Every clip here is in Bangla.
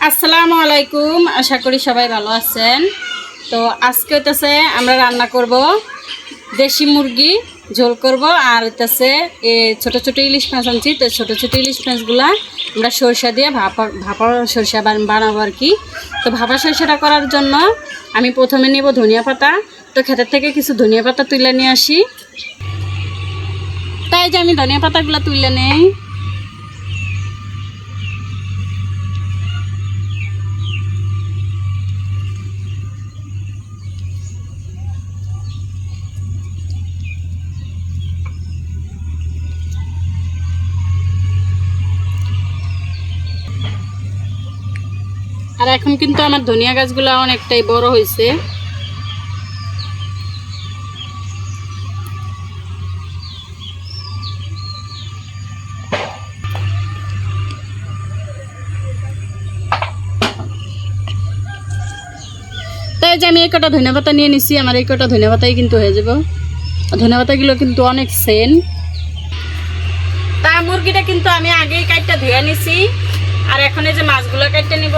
আসসালামু আলাইকুম, আশা করি সবাই ভালো আছেন। তো আজকে হইতেছে আমরা রান্না করব দেশি মুরগি, ঝোল করব, আর হইতেছে এ ছোট ছোট ইলিশ মাছ আনছি। তো ছোট ছোট ইলিশ মাছগুলা আমরা সরিষা দিয়ে ভাপা ভাপা সরিষা বান- বানাবো আর কি। তো ভাপা সরিষাটা করার জন্য আমি প্রথমে নিব ধনিয়া পাতা। তো ক্ষেতের থেকে কিছু ধনিয়া পাতা তুলে নিয়ে আসি। তাই যে আমি ধনিয়া পাতাগুলো তুলে নেই। আর এখন কিন্তু আমার ধনিয়া গাছগুলো অনেকটাই বড় হয়েছে তাই যে আমি এই কটা ধনিয়া পাতা নিয়ে নিছি, আমার এই কটা ধনিয়া পাতাই কিন্তু হয়ে যাব। ধনিয়া পাতাগুলো কিন্তু অনেক সেন। তা মুরগিটা কিন্তু আমি আগেই কাটটা ধুয়ে নিছি। আর এখন এই যে মাছগুলো কাটতে নিব।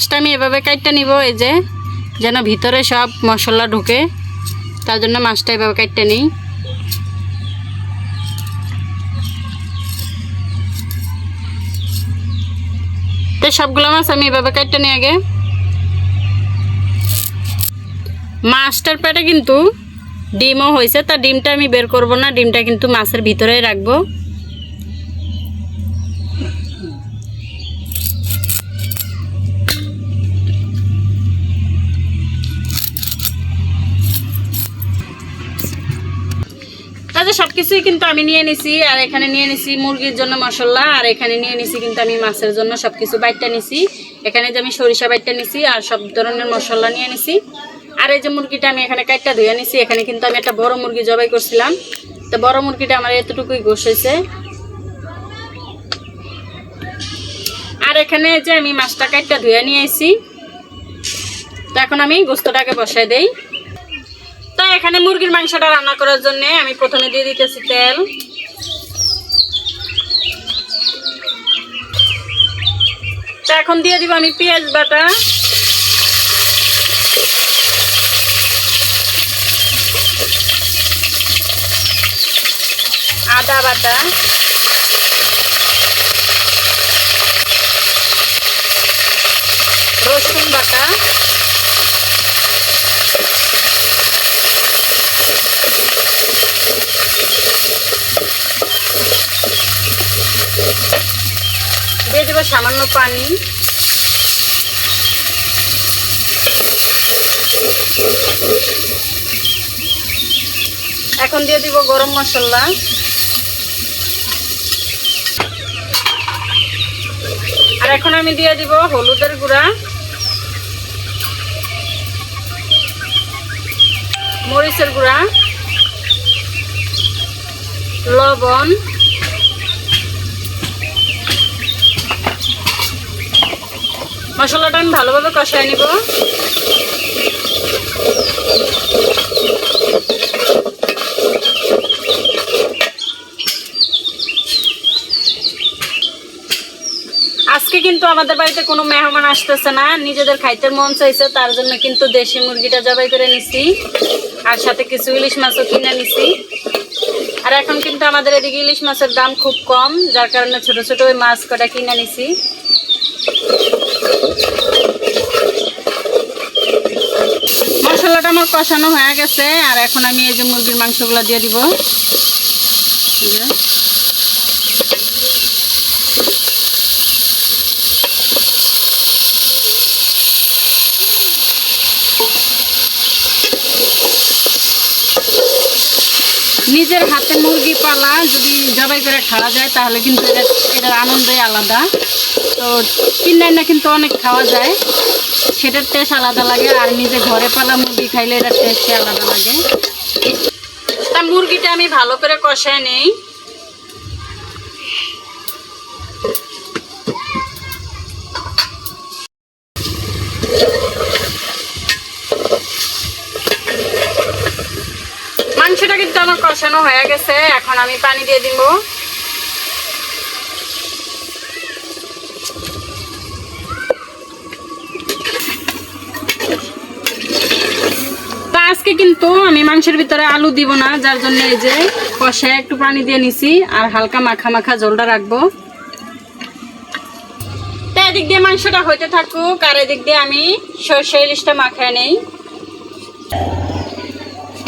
মাছটা আমি এভাবে কাটতে নিব, এই যে, যেন ভিতরে সব মশলা ঢুকে। তার জন্য মাছটা এভাবে কাটতে নিই। তো সবগুলো মাছ আমি এভাবে কাটতে নিই আগে। মাছটার পেটে কিন্তু ডিমও হয়েছে তা ডিমটা আমি বের করব না, ডিমটা কিন্তু মাছের ভিতরেই রাখব। তাহলে সব কিছুই কিন্তু আমি নিয়ে নিছি, আর এখানে নিয়ে নিছি মুরগির জন্য মশলা, আর এখানে নিয়ে নিছি কিন্তু আমি মাছের জন্য সব কিছু বাইটটা নিছি। এখানে যে আমি সরিষা বাইটটা নিছি, আর সব ধরনের মশলা নিয়ে নিছি। আর এই যে মুরগিটা আমি এখানে কাটটা ধুয়ে নিছি, এখানে কিন্তু আমি একটা বড় মুরগি জবাই করছিলাম। তো বড় মুরগিটা আমার এতটুকুই গোস হয়েছে। আর এখানে যে আমি মাছটা কাটটা ধুয়ে নিয়ে এসেছি তো এখন আমি গোস্তটাকে বসাই দেই। তো এখানে মুরগির মাংসটা রান্না করার জন্য আমি প্রথমে দিয়ে দিতেছি তেল। তো এখন দিয়ে দিব আমি পেঁয়াজ বাটা। আদা বাটা। রসুন বাটা। সামান্য পানি। এখন দিয়ে দিব গরম মশলা। আর এখন আমি দিয়ে দিব হলুদের গুঁড়া। মরিচের গুঁড়া। লবণ। মশলাটা আমি ভালোভাবে কষায় নিব। আজকে কিন্তু আমাদের বাড়িতে কোনো মেহমান আসতেছে না, নিজেদের খাইতে মন চাইছে, তার জন্য কিন্তু দেশি মুরগিটা জবাই করে নিছি, আর সাথে কিছু ইলিশ মাছও কিনে নিছি। আর এখন কিন্তু আমাদের এদিকে ইলিশ মাছের দাম খুব কম, যার কারণে ছোট ছোট ওই মাছ কটা কিনে নিছি। মশলাটা আমার কষানো হয়ে গেছে আর এখন আমি এই যে মুরগির মাংসগুলো দিয়ে দিব এই যে। নিজের হাতে মুরগি পালা, যদি জবাই করে খাওয়া যায়, তাহলে কিন্তু এটা এটার আনন্দই আলাদা। তো কিনে না কিন্তু অনেক খাওয়া যায়। সেটার টেস্ট আলাদা লাগে, আর নিজে ঘরে পালা মুরগি খাইলে এটার টেস্টই আলাদা লাগে। তা মুরগিটা আমি ভালো করে কষায় নেই। মাংসটা কিন্তু আমার কষানো হয়ে গেছে। এখন আমি পানি দিয়ে দিব। আজকে কিন্তু আমি মাংসের ভিতরে আলু দিব না, যার জন্য এই যে কষায় একটু পানি দিয়ে নিছি আর হালকা মাখা মাখা জলটা রাখব। তো এদিক দিয়ে মাংসটা হইতে থাকুক, আর এদিক দিয়ে আমি সর্ষে ইলিশটা মাখায় নেই।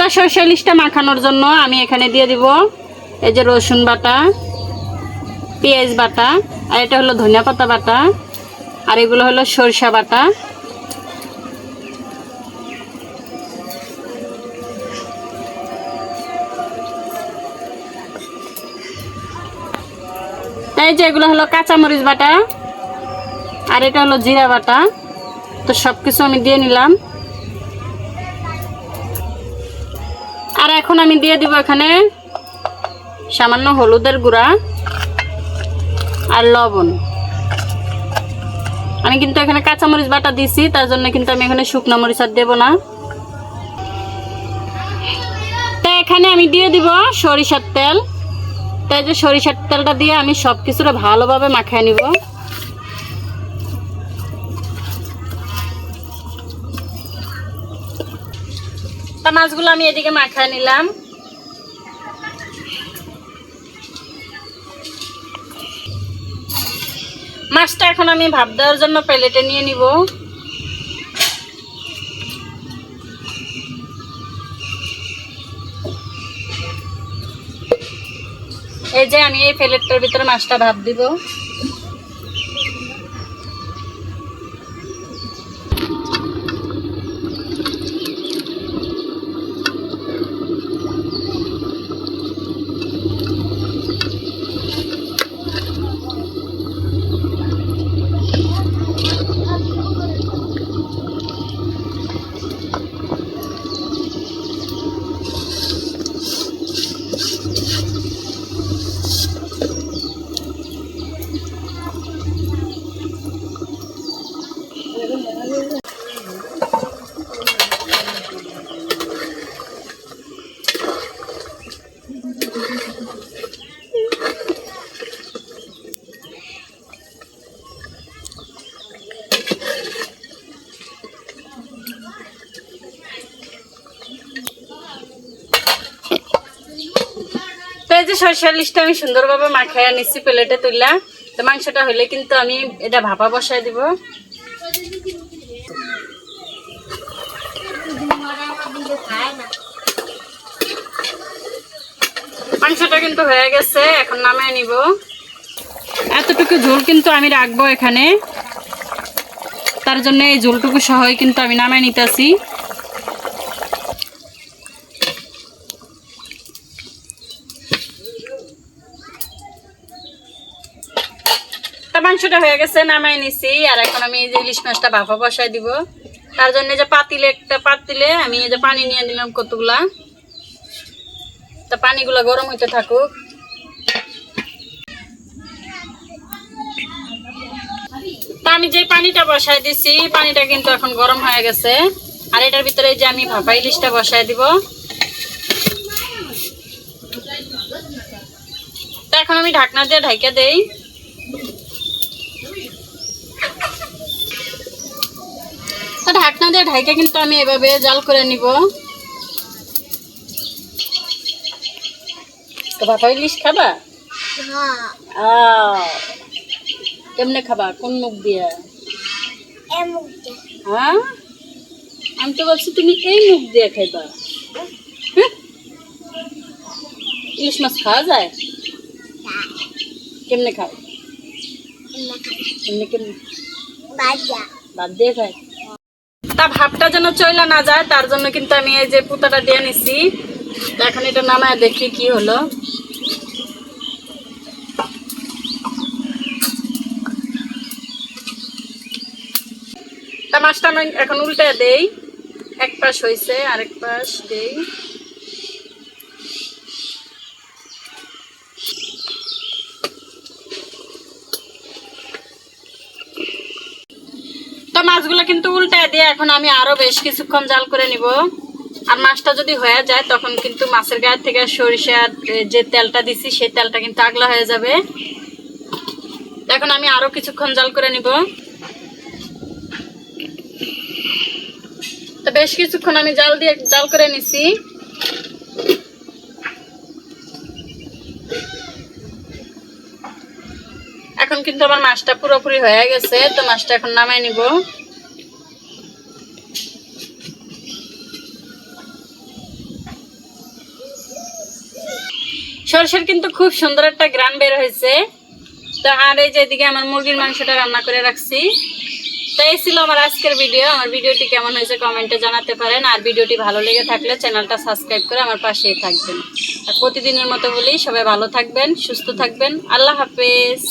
তা সর্ষে ইলিশটা মাখানোর জন্য আমি এখানে দিয়ে দিব এই যে রসুন বাটা, পেঁয়াজ বাটা, আর এটা হলো ধনিয়া পাতা বাটা, আর এগুলো হলো সরিষা বাটা। তাই যে এগুলো হলো কাঁচামরিচ বাটা, আর এটা হলো জিরা বাটা। তো সব কিছু আমি দিয়ে নিলাম। আর এখন আমি দিয়ে দিব এখানে সামান্য হলুদের গুঁড়া আর লবণ। আমি কিন্তু এখানে কাঁচামরিচ বাটা দিছি, তার জন্য কিন্তু আমি এখানে শুকনো মরিচ আর দেবো না। তো এখানে আমি দিয়ে দিব সরিষার তেল। তাই যে সরিষার তেলটা দিয়ে আমি সব কিছুটা ভালোভাবে মাখিয়ে নিব। তা মাছগুলো আমি এদিকে মাখায় নিলাম। মাছটা এখন আমি ভাপ দেওয়ার জন্য প্লেটে নিয়ে নিব। এই যে আমি এই প্লেটটার ভিতরে মাছটা ভাপ দিব। যে সরষের লিস্টটা আমি সুন্দরভাবে মাখাইয়া নিচ্ছি প্লেটে তুললা তো মাংসটা হলে কিন্তু আমি এটা ভাপা বসাই দিব। মাংসটা কিন্তু হয়ে গেছে, এখন নামায় নিব। এতটুকু ঝোল কিন্তু আমি রাখব এখানে। তার জন্য এই ঝোলটুকু সহই কিন্তু আমি নামায় নিতেছি। মাংসটা হয়ে গেছে, নামাই নিছি, আর এখন আমি এই যে ইলিশ মাছটা ভাপা বসাই দিব। তার জন্য যে পাতিলে একটা পাতিলে আমি এই যে পানি নিয়ে নিলাম কতগুলা। তা পানিগুলো গরম হইতে থাকুক। আমি যে পানিটা বসাই দিছি পানিটা কিন্তু এখন গরম হয়ে গেছে। আর এটার ভিতরে যে আমি ভাপা ইলিশটা বসাই দিব। তা এখন আমি ঢাকনা দিয়ে ঢাইকা দেই তা ঢাকনা দিয়ে ঢাইকা কিন্তু আমি এভাবে জাল করে নিব। তো বাবা ইলিশ খাবা? কেমনে খাবা? কোন মুখ দিয়া? হ্যাঁ? আমি তো বলছি তুমি এই মুখ দিয়ে খাইবা। হ্যাঁ? ইলিশ মাছ খাওয়া যায়? কেমনে খাও? কেমনে? কেমনে বাদ দিয়ে খায়? তা ভাবটা যেন চইলা না যায়, তার জন্য কিন্তু আমি এই যে পুতাটা দিয়ে নিছি। এখন এটা নামায় দেখি কি হলো। তা মাছটা আমি এখন উল্টে দেই। এক পাশ হয়েছে আরেক পাশ দেই। মাছগুলো কিন্তু উল্টায় দিয়ে এখন আমি আরও বেশ কিছুক্ষণ জাল করে নিব। আর মাছটা যদি হয়ে যায়, তখন কিন্তু মাছের গায়ে থেকে সরিষার যে তেলটা দিছি, সেই তেলটা কিন্তু আগলা হয়ে যাবে। এখন আমি আরও কিছুক্ষণ জাল করে নিব। তো বেশ কিছুক্ষণ আমি জাল দিয়ে, জাল করে নিছি। কিন্তু আমার মাছটা পুরোপুরি হয়ে গেছে, তো মাছটা এখন নামাই নিব। সরষের কিন্তু খুব সুন্দর একটা গ্রান বের হয়েছে। তো আর এই যে এদিকে আমার মুরগির মাংসটা রান্না করে রাখছি। তো এই ছিল আমার আজকের ভিডিও। আমার ভিডিওটি কেমন হয়েছে কমেন্টে জানাতে পারেন। আর ভিডিওটি ভালো লেগে থাকলে চ্যানেলটা সাবস্ক্রাইব করে আমার পাশেই থাকবেন। আর প্রতিদিনের মতো বলেই সবাই ভালো থাকবেন, সুস্থ থাকবেন। আল্লাহ হাফেজ।